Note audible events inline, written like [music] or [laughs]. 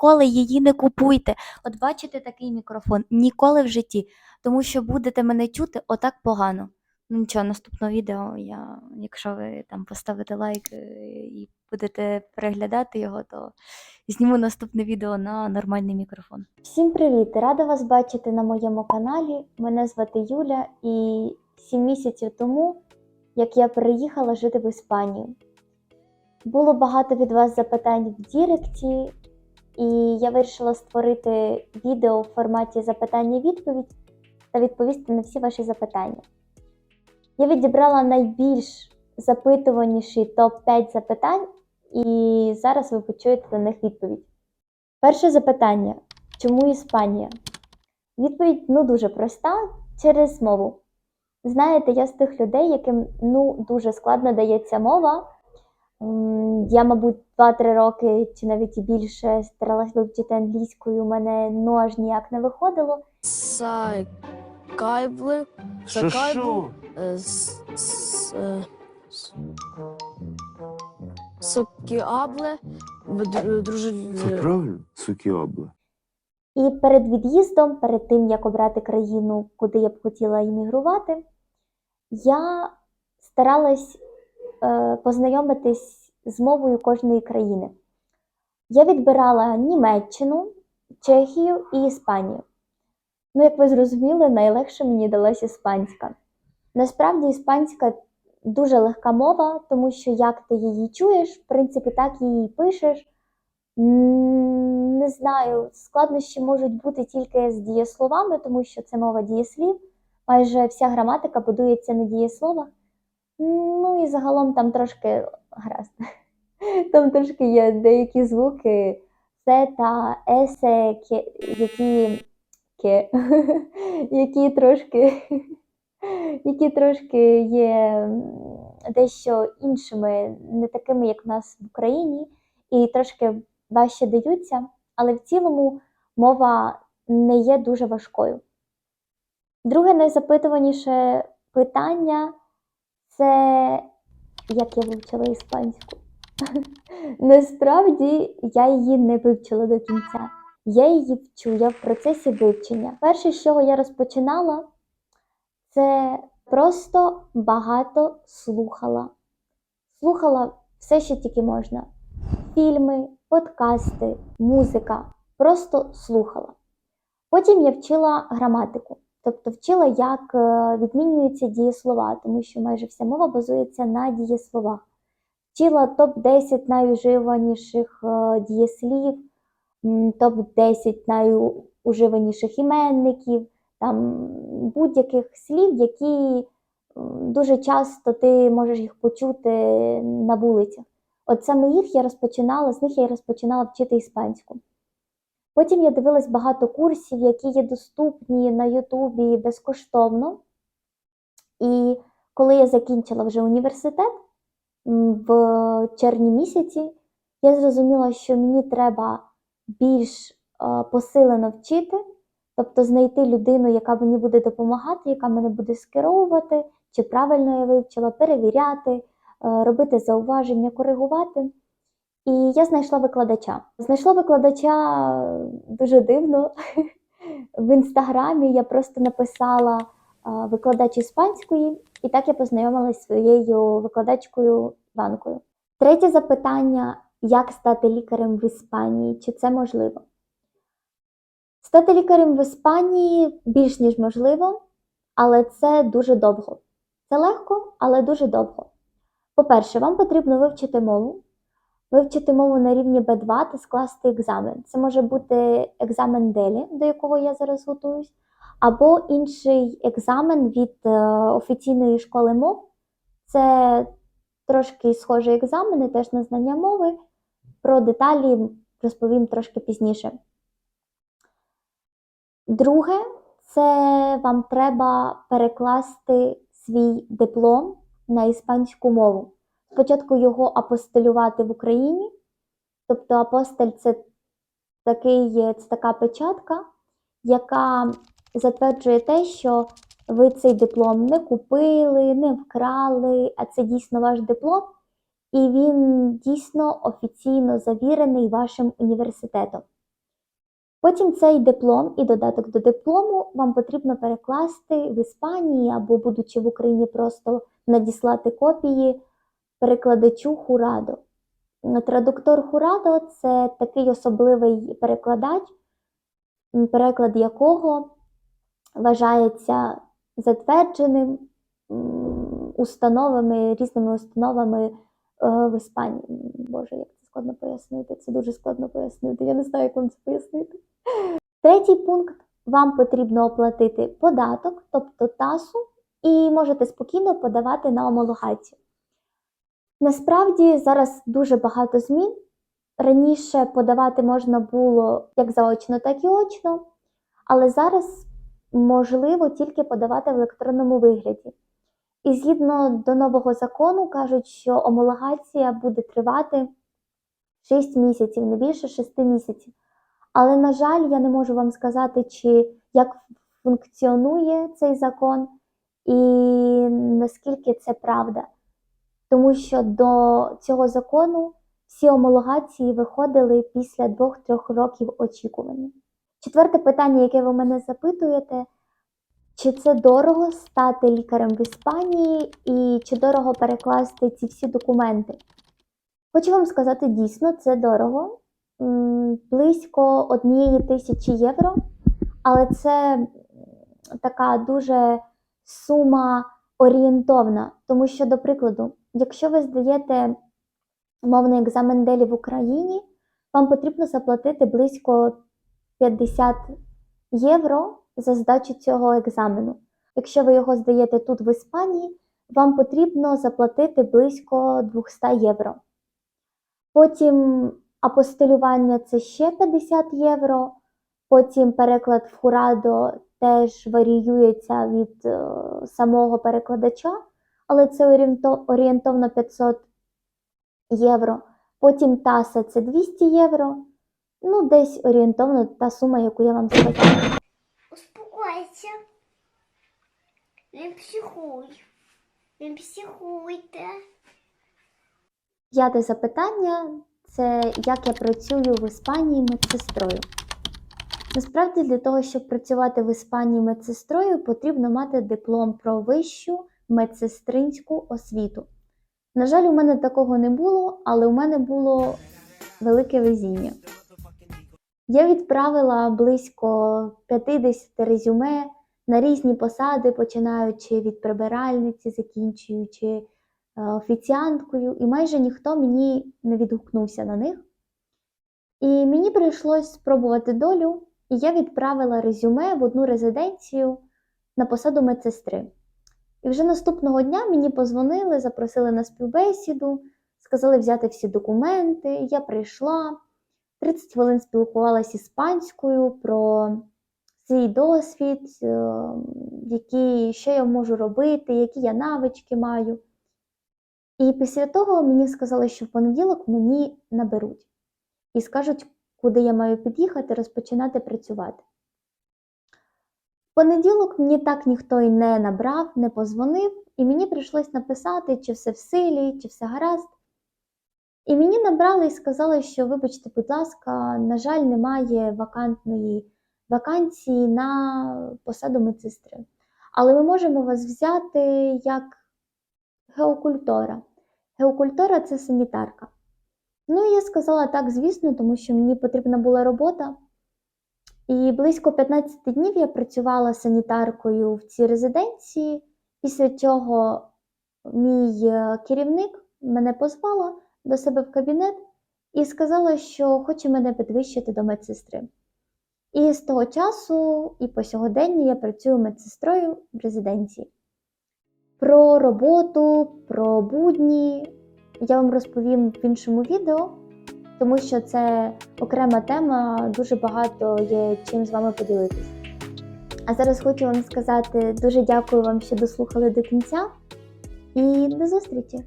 ніколи її не купуйте. От бачите такий мікрофон, ніколи в житті, тому що будете мене чути отак погано. Ну нічого, наступного відео я, якщо ви там поставите лайк е, і будете переглядати його, то зніму наступне відео на нормальний мікрофон. Всім привіт! Рада вас бачити на моєму каналі. Мене звати Юля, і 7 місяців тому, як я переїхала жити в Іспанію. Було багато від вас запитань в Діректі, і я вирішила створити відео в форматі запитання-відповідь та відповісти на всі ваші запитання. Я відібрала найбільш запитуваніші топ-5 запитань, і зараз ви почуєте на них відповідь. Перше запитання: чому Іспанія? Відповідь ну дуже проста через мову. Знаєте, я з тих людей, яким ну дуже складно дається мова. Я, мабуть, 2-3 роки чи навіть і більше старалась вивчити англійську, і у мене ну аж ніяк не виходило. Сайкайбли, е, е, с- Сокіабле, Це правильно? Сукіобла. І перед від'їздом, перед тим як обрати країну, куди я б хотіла іммігрувати, я старалась е, познайомитись з мовою кожної країни. Я відбирала Німеччину, Чехію і Іспанію. Ну, як ви зрозуміли, найлегше мені далась іспанська. Насправді, іспанська дуже легка мова, тому що як ти її чуєш, в принципі, так її пишеш. Не знаю, складнощі можуть бути тільки з дієсловами, тому що це мова дієслів. Майже вся граматика будується на дієсловах. Ну і загалом там трошки гаразд. [laughs] Там трошки є деякі звуки сета, есе, ке, які, ке, [laughs] які трошки, [laughs] які трошки є дещо іншими, не такими, як в нас в Україні, і трошки важче даються, але в цілому мова не є дуже важкою. Друге найзапитуваніше питання це як я вивчила іспанську. [laughs] Насправді я її не вивчила до кінця. Я її вчу, я в процесі вивчення. Перше, з чого я розпочинала, це просто багато слухала. Слухала все, що тільки можна фільми, подкасти, музика. Просто слухала. Потім я вчила граматику, тобто вчила, як е, відмінюються дієслова, тому що майже вся мова базується на дієсловах. Вчила топ-10 найуживаніших е, дієслів, топ-10 найуживаніших іменників, там будь-яких слів, які дуже часто ти можеш їх почути на вулицях. От саме їх я розпочинала, з них я розпочинала вчити іспанську. Потім я дивилась багато курсів, які є доступні на Ютубі безкоштовно. І коли я закінчила вже університет в червні місяці, я зрозуміла, що мені треба більш е, посилено вчити, тобто знайти людину, яка мені буде допомагати, яка мене буде скеровувати, чи правильно я вивчила, перевіряти, е, робити зауваження, коригувати. І я знайшла викладача. Знайшла викладача дуже дивно. [laughs] В інстаграмі я просто написала викладач іспанської, і так я познайомилася зі своєю викладачкою Іванкою. Третє запитання: як стати лікарем в Іспанії? Чи це можливо? Стати лікарем в Іспанії більш ніж можливо, але це дуже довго. Це легко, але дуже довго. По-перше, вам потрібно вивчити мову вивчити мову на рівні B2 та скласти екзамен. Це може бути екзамен Делі, до якого я зараз готуюсь, або інший екзамен від е, офіційної школи мов. Це трошки схожі екзамени, теж на знання мови. Про деталі розповім трошки пізніше. Друге, це вам треба перекласти свій диплом на іспанську мову спочатку його апостилювати в Україні. Тобто апостиль це, такий, це така печатка, яка затверджує те, що ви цей диплом не купили, не вкрали, а це дійсно ваш диплом, і він дійсно офіційно завірений вашим університетом. Потім цей диплом і додаток до диплому вам потрібно перекласти в Іспанії або, будучи в Україні, просто надіслати копії перекладачу Хурадо. Традуктор Хурадо це такий особливий перекладач, переклад якого вважається затвердженим установами, різними установами е, в Іспанії. Боже, як це складно пояснити. Це дуже складно пояснити. Я не знаю, як вам це пояснити. Третій пункт: вам потрібно оплатити податок, тобто тасу, і можете спокійно подавати на омологацію. Насправді зараз дуже багато змін. Раніше подавати можна було як заочно, так і очно, але зараз можливо тільки подавати в електронному вигляді. І згідно до нового закону кажуть, що омологація буде тривати 6 місяців, не більше 6 місяців. Але, на жаль, я не можу вам сказати, чи як функціонує цей закон і наскільки це правда. Тому що до цього закону всі омологації виходили після 2-3 років очікування. Четверте питання, яке ви мене запитуєте, чи це дорого стати лікарем в Іспанії і чи дорого перекласти ці всі документи? Хочу вам сказати, дійсно, це дорого. Близько однієї тисячі євро, але це така дуже сума орієнтовна. Тому що, до прикладу, якщо ви здаєте мовний екзамен Делі в Україні, вам потрібно заплатити близько 50 євро за здачу цього екзамену. Якщо ви його здаєте тут в Іспанії, вам потрібно заплатити близько 200 євро. Потім апостилювання це ще 50 євро. Потім переклад в Хурадо теж варіюється від е, самого перекладача, але це орієнто- орієнтовно 500 євро. Потім таса це 200 євро. Ну, десь орієнтовно та сума, яку я вам сказала. Успокойся. Не психуй. Не психуйте. П'яте запитання це як я працюю в Іспанії медсестрою. Насправді, для того, щоб працювати в Іспанії медсестрою, потрібно мати диплом про вищу медсестринську освіту. На жаль, у мене такого не було, але у мене було велике везіння. Я відправила близько 50 резюме на різні посади, починаючи від прибиральниці, закінчуючи е, офіціанткою, і майже ніхто мені не відгукнувся на них. І мені прийшлось спробувати долю, і я відправила резюме в одну резиденцію на посаду медсестри. І вже наступного дня мені позвонили, запросили на співбесіду, сказали взяти всі документи. Я прийшла, 30 хвилин спілкувалася іспанською про свій досвід, е, які, що я можу робити, які я навички маю. І після того мені сказали, що в понеділок мені наберуть і скажуть, куди я маю під'їхати, розпочинати працювати. В понеділок мені так ніхто і не набрав, не позвонив, і мені прийшлось написати, чи все в силі, чи все гаразд. І мені набрали і сказали, що, вибачте, будь ласка, на жаль, немає вакантної вакансії на посаду медсестри. Але ми можемо вас взяти як геокультора. Геокультора це санітарка. Ну, я сказала так, звісно, тому що мені потрібна була робота. І близько 15 днів я працювала санітаркою в цій резиденції, після чого мій е, керівник мене позвала до себе в кабінет і сказала, що хоче мене підвищити до медсестри. І з того часу і по сьогодення я працюю медсестрою в резиденції. Про роботу, про будні я вам розповім в іншому відео, тому що це окрема тема, дуже багато є чим з вами поділитись. А зараз хочу вам сказати дуже дякую вам, що дослухали до кінця, і до зустрічі!